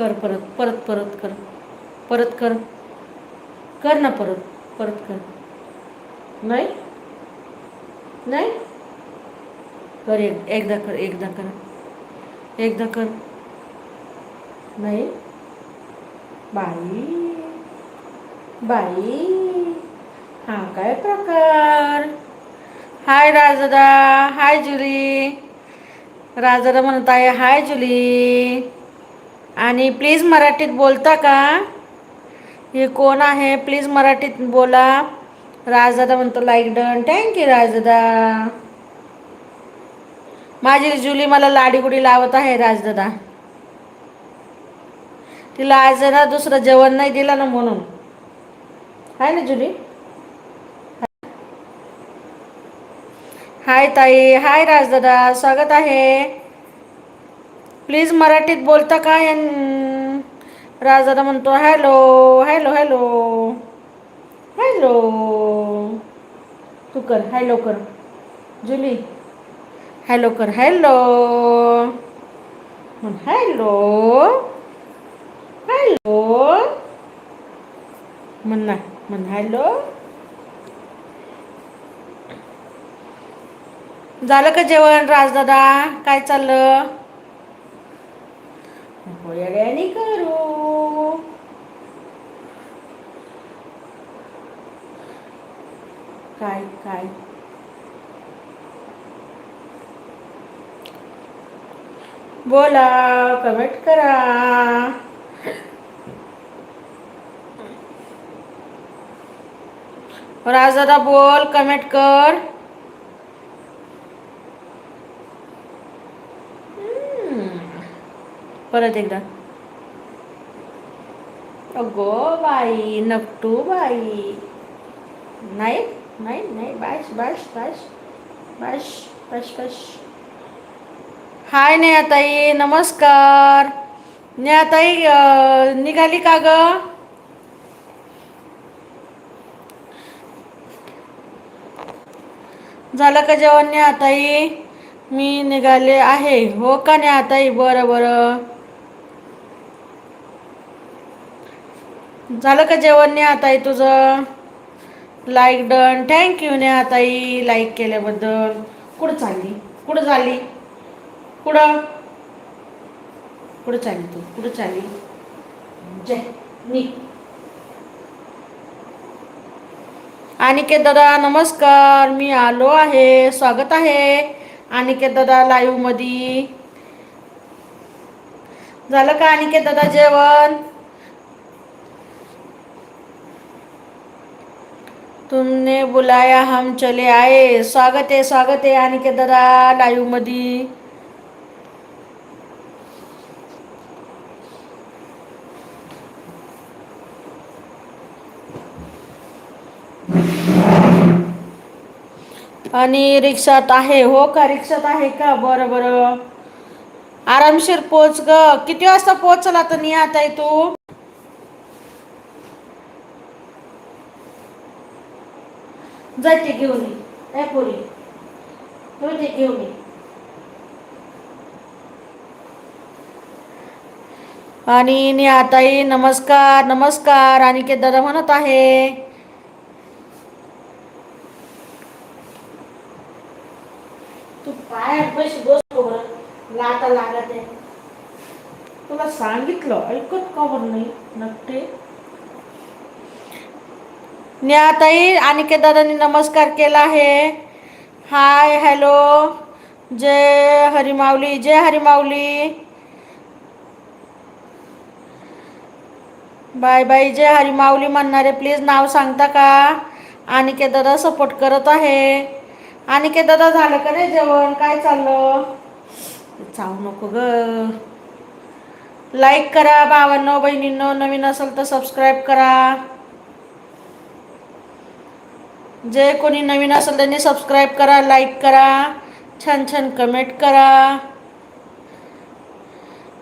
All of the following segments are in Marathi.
कर परत परत परत कर. परत कर. कर ना परत परत कर. नाही? नाही? कर एक एकदा कर एकदा कर. एकदा कर. नाही? बाई. बाई. हा काय प्रकार? हाय राजदा हाय जुली. राजदा म्हणत आहे हाय जुली. आणि प्लीज मराठीत बोलता का? हे कोण आहे? प्लीज मराठीत बोला. राजदादा म्हणतो लाईक डन थँक्यू राजदादा. माझी जुली मला लाडीगुडी लावत आहे राजदादा. तिला आज ना दुसरं जेवण नाही दिलं ना म्हणून. हाय ना जुली? हाय ताई. हाय राजदादा. स्वागत आहे. प्लीज मराठीत बोलता का राजादा राजदादा म्हणतो हॅलो हॅलो हॅलो हॅलो तू कर हॅलो कर जुली हॅलो कर हॅलो म्हण हॅलो हॅलो म्हण ना म्हण हॅलो झालं का जेवण राजदादा काय चाललं? नको करू काय काय बोला कमेंट करा राजदादा बोल कमेंट कर परत एकदा. अगो बाई नकटू बाई. नाही नाही नाही बाश बाश बाश बाश बाश बाश हाय नेहाताई नमस्कार. नेहाताई निघाली का ग? झालं का जेवण नेहाताई? मी निघाले आहे. हो का नेहाताई? बरं बरं. झालं का जेवण नेहाताई तुझं? Like done thank you Nehatai. Like केल्याबद्दल. कुठं चालली? कुठं झाली? कुठं? कुठं चालली तू? कुठं चालली? जय. मी अनिकेत दादा नमस्कार. मी आलो आहे. स्वागत आहे. अनिकेत दादा लाईव्हमध्ये झालं का अनिकेत दादा जेवण? तुमने बुलाया हम चले आए। स्वागत आहे स्वागत आहे अनिकेत दादा लाईव्हमध्ये आणि रिक्षात आहे हो का? रिक्षात आहे का? बरं बरं. आरामशीर पोच ग. किती वाजता पोचला तर नि आता तू? जायचे घेऊन ये. काय पोरी? हो ते घेऊन ये. आणि निहाताई नमस्कार नमस्कार. आणि के दादा म्हणत आहे. तू काय पैसे बसतो बरं लाटा लागत आहे. तुला सांगितलं ऐकत का बरं नाही? नकटे? न्याताई अनिकेत दादांनी नमस्कार केला आहे. Hi hello. जय हरिमाऊली जय हरिमाऊली. बाय बाय जय हरिमाऊली म्हणणारे प्लीज नाव सांगता का? अनिकेत दादा सपोर्ट करत आहे. अनिकेत दादा झालं का रे जेवण? काय चाललं? चावू नको ग. लाईक करा भावांनो बहिणींनो नवीन असेल तर सबस्क्राईब करा. जे कोणी नवीन असेल त्यांनी सबस्क्राईब करा लाईक करा छान छान कमेंट करा.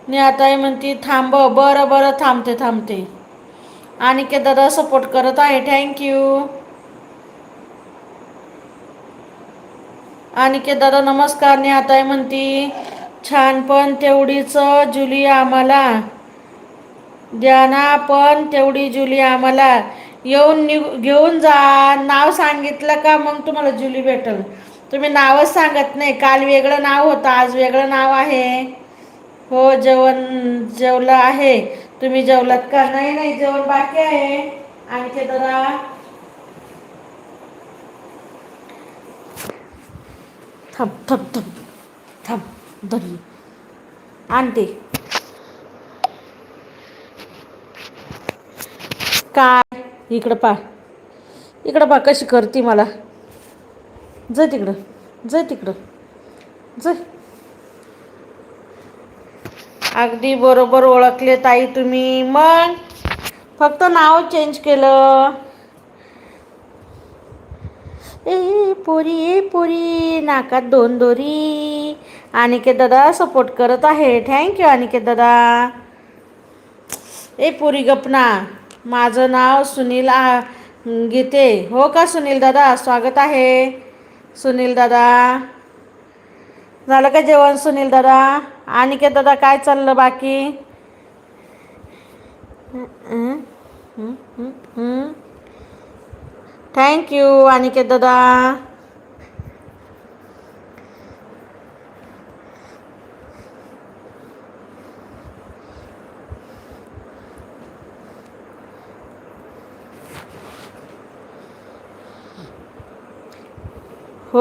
मी आता म्हणती थांब बरं बरं थांबते थांबते. आणि के दादा सपोर्ट करत आहे थँक्यू आणि के दादा नमस्कार नेहाताई म्हणती छान पण तेवढीच जुली आम्हाला. द्या ना पण तेवढी जुली आम्हाला. येऊन निघ घेऊन जा. नाव सांगितलं का मग तुम्हाला जुली भेटल? तुम्ही नावच सांगत नाही. काल वेगळं नाव होतं आज वेगळं नाव आहे. हो जेवण जेवलं आहे. तुम्ही जेवलात का? नाही नाही जेवण बाकी आहे. आणखी जरा. थप थप थप थप धरली आणते. का इकडं पा. इकडं पा कशी करते मला. जय तिकडं. जय तिकडं. जय अगदी बरोबर ओळखले ताई तुम्ही. मग? फक्त नाव चेंज केलं. ए पोरी ए पोरी. नाकात दोन दोरी. अनिकेत दादा सपोर्ट करत आहे. थँक्यू अनिकेत दादा. ए पोरी गपना माझं नाव सुनील आ गीते हो का सुनील दादा? स्वागत आहे. सुनील दादा. झालं का जेवण सुनील दादा? आणि अनिकेत दादा काय चाललं बाकी? थँक्यू अनिकेत दादा.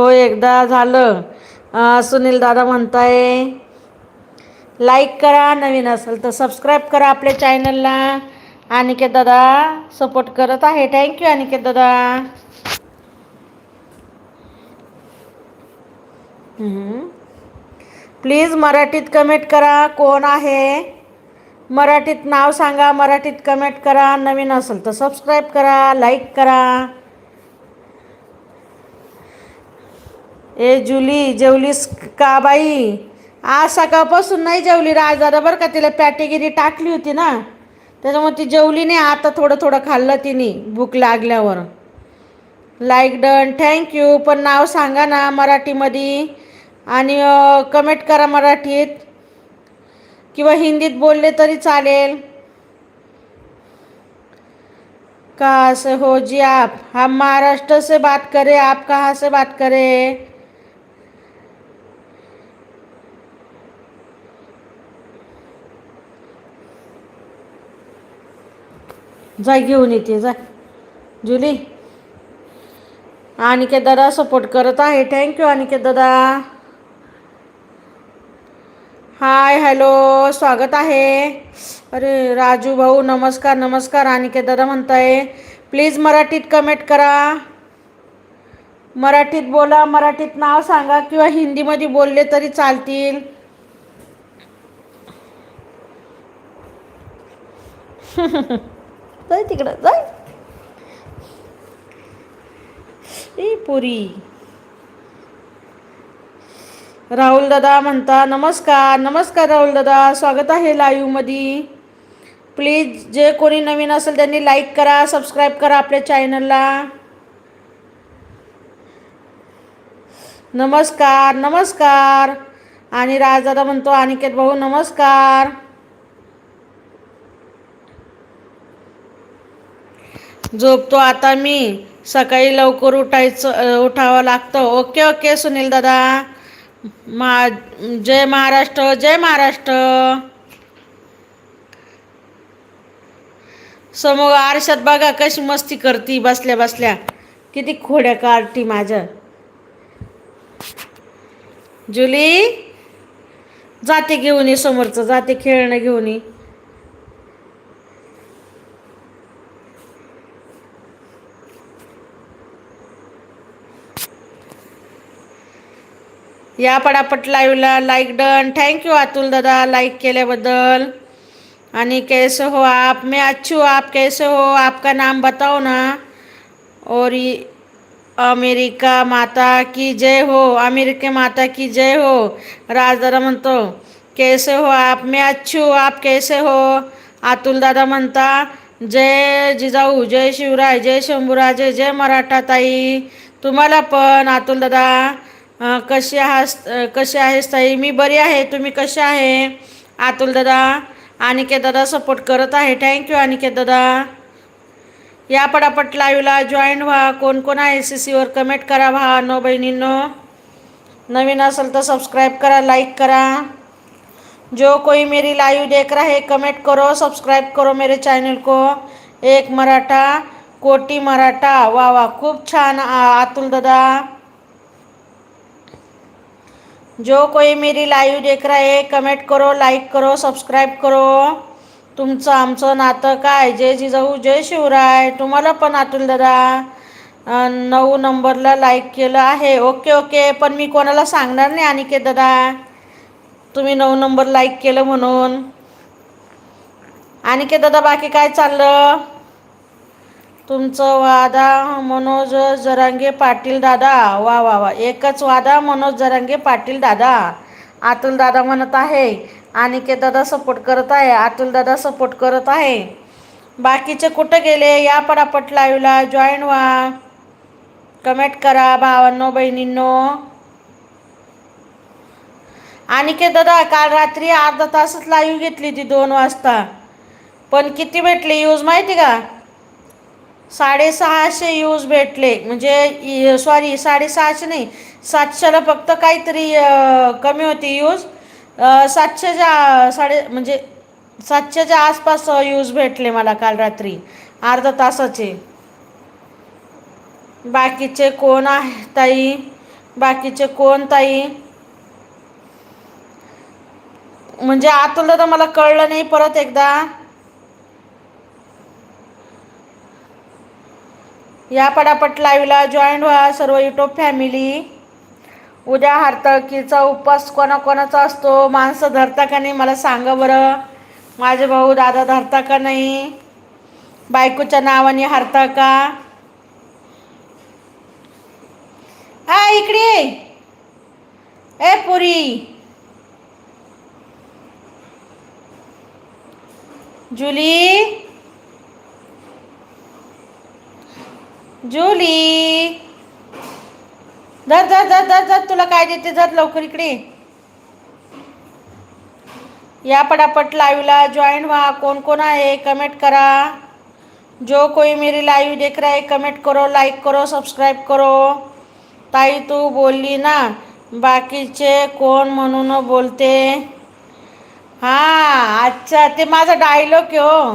हो एकदा झालं. सुनील दादा म्हणताय लाईक करा नवीन असेल तर सबस्क्राईब करा आपल्या चॅनलला अनिकेत दादा सपोर्ट करत आहे. थँक्यू अनिकेत दादा. प्लीज मराठीत कमेंट करा. कोण आहे? मराठीत नाव सांगा. मराठीत कमेंट करा. नवीन असेल तर सबस्क्राईब करा लाईक करा. ए जुली जेवलीस का बाई? आज सकाळपासून नाही जेवली राजदादा बरं का तिला पॅटेगिरी टाकली होती ना. त्याच्यामुळे ती जेवली नाही आता थोडं थोडं खाल्लं तिने भूक लागल्यावर. लाईक डन थँक्यू पण नाव सांगा ना मराठीमध्ये. आणि कमेंट करा मराठीत. किंवा हिंदीत बोलले तरी चालेल. कहाँ से हो जी आप? हम महाराष्ट्र से बात करें आप कहाँ से बात करें. जाय घेऊन येते जा. जुली. अनिकेत दादा सपोर्ट करत आहे. थँक्यू अनिकेत दादा. हाय हॅलो स्वागत आहे. अरे राजू भाऊ नमस्कार नमस्कार अनिकेत दादा म्हणताय. प्लीज मराठीत कमेंट करा. मराठीत बोला मराठीत नाव सांगा किंवा हिंदीमध्ये बोलले तरी चालतील. जाय तिकडं जाय. ए पुरी. राहुल दादा म्हणता नमस्कार नमस्कार राहुल दादा स्वागत आहे लाईव्हमध्ये. प्लीज जे कोणी नवीन असेल त्यांनी लाईक करा सबस्क्राईब करा आपल्या चॅनलला नमस्कार नमस्कार. आणि राजदादा म्हणतो अनिकेत भाऊ नमस्कार. झोपतो. आता मी सकाळी लवकर उठायचं उठावं लागतं. ओके ओके सुनील दादा. मा जय महाराष्ट्र जय महाराष्ट्र. समोर आरशात बघा कशी मस्ती करती बसल्या बसल्या. किती खोड्या काढती माझ्या. जुली जाते घेऊन ये समोरचं. जाते खेळणं घेऊन ये. या पटापट लाईव्हला लाईक डन. थँक्यू अतुल दादा लाईक केल्याबद्दल. आणि कैसे हो आप? मैं अच्छी हूँ आप कैसे हो? आपका नाम बताओ ना. और अमेरिका माता की जय हो अमेरिका माता की जय हो. राजदादा म्हणतो कैसे हो आप? मैं अच्छी हूँ आप कैसे हो? अतुल दादा म्हणता जय जिजाऊ जय शिवराय जय शंभूराजे जय मराठा ताई तुम्हाला पण अतुल दादा. कशी आहास कशी आहेस ताई? मी बरी आहे. तुम्ही कसे आहे? अतुल दादा अनिकेत दादा सपोर्ट करत आहे. थँक्यू अनिकेत दादा. या पटापट लाईव्हला जॉईन व्हा. कोण कोण आहे सी सीवर कमेंट करा भावांनो बहिणींनो नवीन असेल तर सब्सक्राइब करा लाइक करा. जो कोई मेरी लाइव देख रहा है कमेंट करो सब्सक्राइब करो मेरे चैनल को. एक मराठा कोटी मराठा. वा वा खूप छान अतुल दादा. जो कोई मेरी लाईव्ह देख रहा है कमेंट करो लाईक करो सबस्क्राईब करो। तुमचं आमचं नातं काय? जय जिजाऊ जय शिवराय. तुम्हाला पण अतुल दादा नऊ नंबरला लाईक केलं आहे. ओके ओके पण मी कोणाला सांगणार नाही अनिकेत दादा. तुम्ही नऊ नंबर लाईक केलं म्हणून. अनिकेत दादा बाकी काय चाललं? तुमचं वादा मनोज जरांगे पाटील दादा. वा वा वा. एकच वादा मनोज जरांगे पाटील दादा. अतुल दादा म्हणत आहे अनिकेत दादा सपोर्ट करत आहे अतुल दादा सपोर्ट करत आहे. बाकीचे कुठं गेले? या पटापट लाईव्हला जॉईन व्हा. कमेंट करा भावांनो बहिणींनो. अनिकेत दादा काल रात्री अर्धा तासच लाईव्ह घेतली ती दोन वाजता. पण किती भेटली? यूज माहिती का? साडेसहाशे यूज भेटले. म्हणजे सॉरी साडेसहाशे नाही सातशेला फक्त काहीतरी कमी होती यूज सातशेच्या साडे म्हणजे सातशेच्या आसपास यूज भेटले मला काल रात्री अर्धा तासाचे. बाकीचे कोण आहे ताई? बाकीचे कोण ताई? म्हणजे आतलं तर मला कळलं नाही परत एकदा. या पटापट लाईव्हला जॉईन व्हा सर्व युट्यूब फॅमिली उद्या हरतळकीचा उपवास कोणाकोणाचा असतो? माणसं धरता का नाही? मला सांगा बरं. माझे भाऊ दादा धरता का नाही? बायकोच्या नावाने हरता का? हा इकडे ए पुरी. जुली. जुली. धर धर धर धर धर तुला काय देते? धर लवकर इकडे. या पटापट लाईव्हला जॉईन व्हा. कोण कोण आहे? कमेंट करा. जो कोई मेरी लाईव्ह देख रहा है कमेंट करो लाईक करो सबस्क्राईब करो. ताई तू बोलली ना बाकीचे कोण म्हणून बोलते? हां अच्छा ते माझा डायलॉग हो.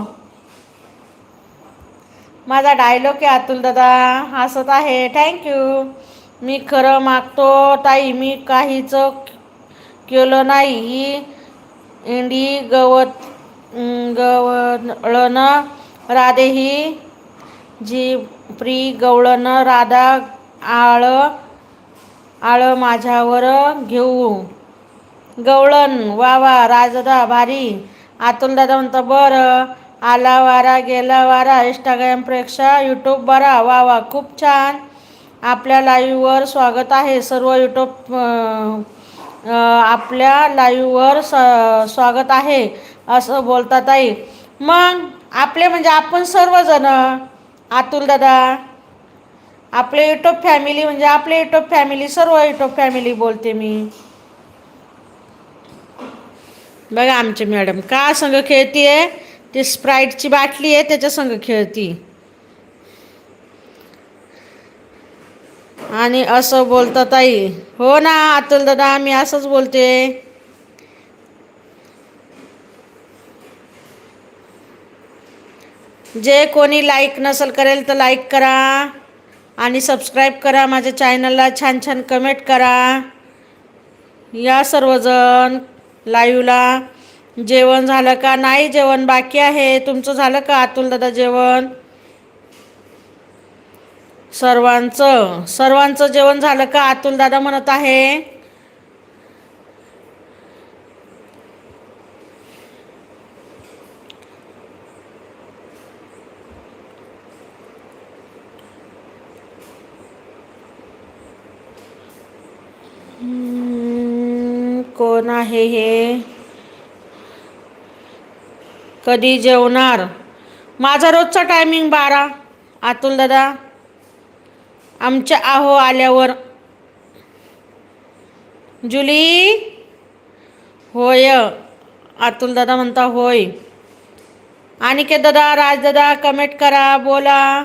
माझा डायलॉग आहे अतुल दादा. हसत आहे. थँक्यू मी खरं मागतो ताई. मी काहीच केलं नाही. ही इंडी गवत गवळण राधे ही जी प्री गवळण राधा आळ आळ माझ्यावर घेऊ. गवळण वा वा राजदा भारी. अतुल दादा म्हणतं बरं. आला वारा गेला वारा इंस्टाग्रामपेक्षा यूट्यूब बरा वा वा खूप छान. आपल्या लाईव्हवर स्वागत आहे. सर्व यूट्यूब आपल्या लाईव्हवर स स्वागत आहे. असं बोलतात आई मग आपले म्हणजे आपण सर्वजण अतुल दादा आपले यूट्यूब फॅमिली म्हणजे आपले यूट्यूब फॅमिली सर्व यूट्यूब फॅमिली बोलते मी. बघा आमची मॅडम का संघ खेळतीये? ती स्प्राईटची बाटली आहे त्याच्यासंग खेळती. आणि असं बोलतात ताई हो ना अतुल दादा मी असंच बोलते. जे कोणी लाईक नसेल करेल तर लाईक करा आणि सबस्क्राईब करा माझ्या चॅनलला छान छान कमेंट करा. या सर्वजण लाईव्हला जेवण झालं का? नाही जेवण बाकी आहे. तुमचं झालं का अतुल दादा जेवण? सर्वांचं. सर्वांचं जेवण झालं का? अतुल दादा म्हणत आहे. कोण आहे हे? कधी जेवणार? माझा रोजचा टायमिंग बारा. अतुल दादा आमच्या आहो आल्यावर. जुली? होय. अतुल दादा म्हणता होय. अनिकेत दादा राज दादा कमेंट करा बोला.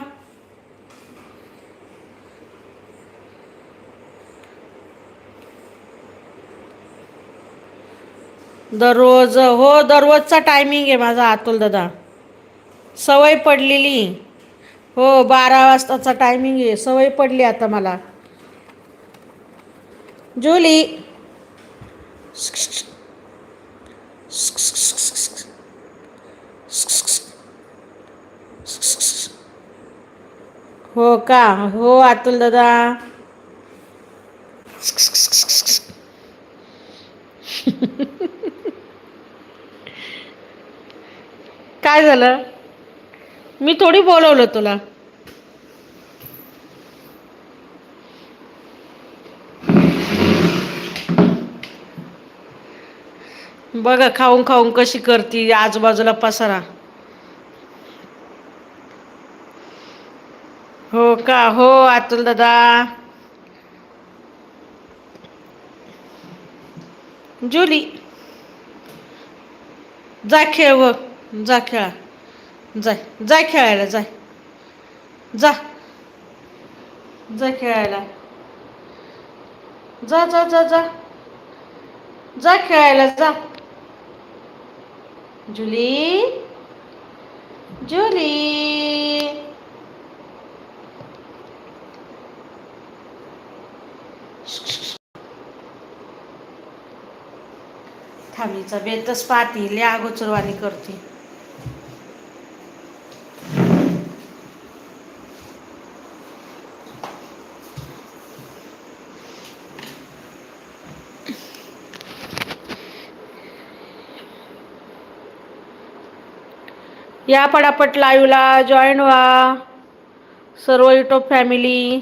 दररोज हो दररोजचा टायमिंग आहे माझा अतुल दादा. सवय पडलेली. हो बारा वाजताचा टायमिंग आहे. सवय पडली आता मला. जुली. हो का? हो अतुल दादा. काय झालं? मी थोडी बोलवलं तुला. बघा खाऊन खाऊन कशी करती आजूबाजूला पसारा. हो का? हो अतुल दादा. जुली जा खेळ जा खेळा. जाय. जाय खेळायला जाय. जा. जा खेळायला. जा जा जा जा. जा खेळायला जा. जुली जुली थांबीचा बेतच पाहती. ले अगोचरवाणी करते. या पटापट लाईव्हला जॉईन व्हा. सर्व युट्यूब फॅमिली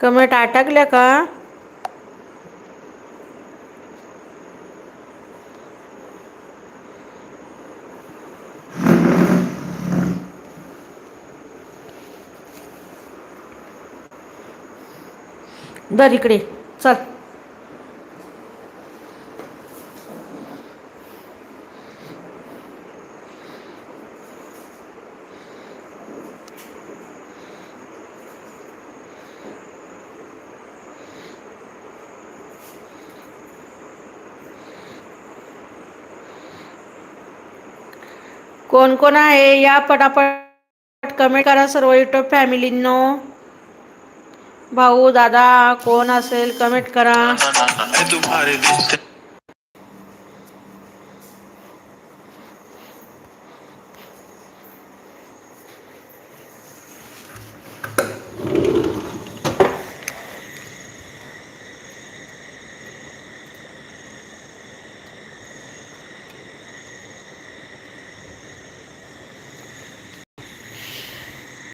कमेंट आटकल्या का? दर इकडे चल. कोण कोण आहे? या पटापट कमेंट करा सर्व युट्यूब फॅमिलींनो भाऊ दादा कोण असेल कमेंट करा.